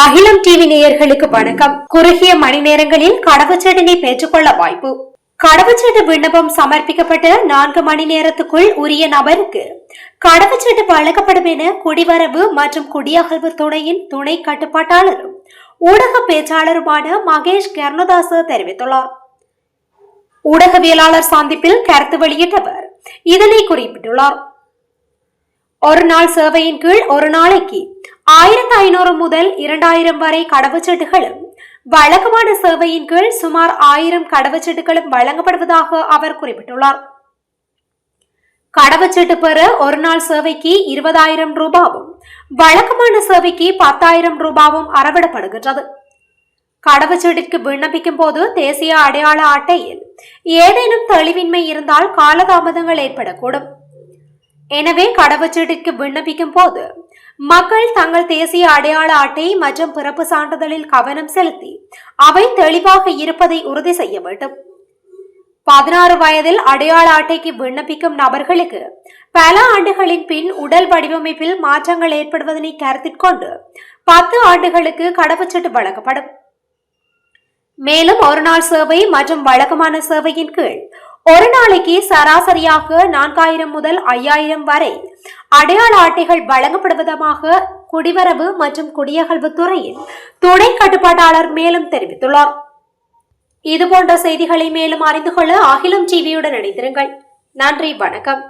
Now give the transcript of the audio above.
அகிலம் டிவி நேயர்களுக்கு வணக்கம். குறுகிய மணி நேரங்களில் கடவுச்சீட்டினை பெற்றுக்கொள்ள வாய்ப்பு. கடவுச்சீட்டு விண்ணப்பம் சமர்ப்பிக்கப்பட்ட நான்கு மணி நேரத்துக்குள் உரிய நபருக்கு கடவுச்சீட்டு வழங்கப்படும் என குடிவரவு மற்றும் குடியகல்வு துணையின் துணை கட்டுப்பாட்டாளரும் ஊடக பேச்சாளருமான மகேஷ் கர்ணதாஸ் தெரிவித்துள்ளார். ஊடகவியலாளர் சந்திப்பில் கருத்து வெளியிட்டவர் இதனை குறிப்பிட்டுள்ளார். ஒரு நாள் சேவையின் கீழ் ஒரு நாளைக்கு ஆயிரத்தி ஐநூறு முதல் இரண்டாயிரம் வரை கடவுச்சீட்டுகளும் வழக்கமான சேவையின் கீழ் சுமார் ஆயிரம் கடவுச்சீட்டுகளும் வழங்கப்படுவதாக அவர் குறிப்பிட்டுள்ளார். கடவுச்சீட்டு பெற ஒரு நாள் சேவைக்கு இருபதாயிரம் ரூபாவும் வழக்கமான சேவைக்கு பத்தாயிரம் ரூபாவும் அறவிடப்படுகின்றது. கடவுச்சீட்டிற்கு விண்ணப்பிக்கும் போது தேசிய அடையாள அட்டையில் ஏதேனும் தெளிவின்மை இருந்தால் காலதாமதங்கள் ஏற்படக்கூடும். எனவே கடவுச்சீட்டிற்கு விண்ணப்பிக்கும் போது மக்கள் தங்கள் தேசிய அடையாள அட்டை மற்றும் பிறப்பு சான்றிதழில் கவனம் செலுத்தி அவை தெளிவாக இருப்பதை உறுதி செய்ய வேண்டும். பதினாறு வயதில் அடையாள அட்டைக்கு விண்ணப்பிக்கும் நபர்களுக்கு பல ஆண்டுகளின் பின் உடல் வடிவமைப்பில் மாற்றங்கள் ஏற்படுவதனை கருத்தில் கொண்டு பத்து ஆண்டுகளுக்கு கடவுச்சீட்டு வழங்கப்படும். மேலும் ஒரு நாள் சேவை மற்றும் வழக்கமான சேவையின் கீழ் ஒரு நாளைக்கு சராசரியாக நான்காயிரம் முதல் ஐயாயிரம் வரை. அடையாள அட்டைகள் வழங்கப்படுவதாக குடிவரவு மற்றும் குடியகல்வு துறையில் துணை கட்டுப்பாட்டாளர் மேலும் தெரிவித்துள்ளார். இதுபோன்ற செய்திகளை மேலும் அறிந்து கொள்ள அகிலம் டிவியுடன் இணைந்திருங்கள். நன்றி வணக்கம்.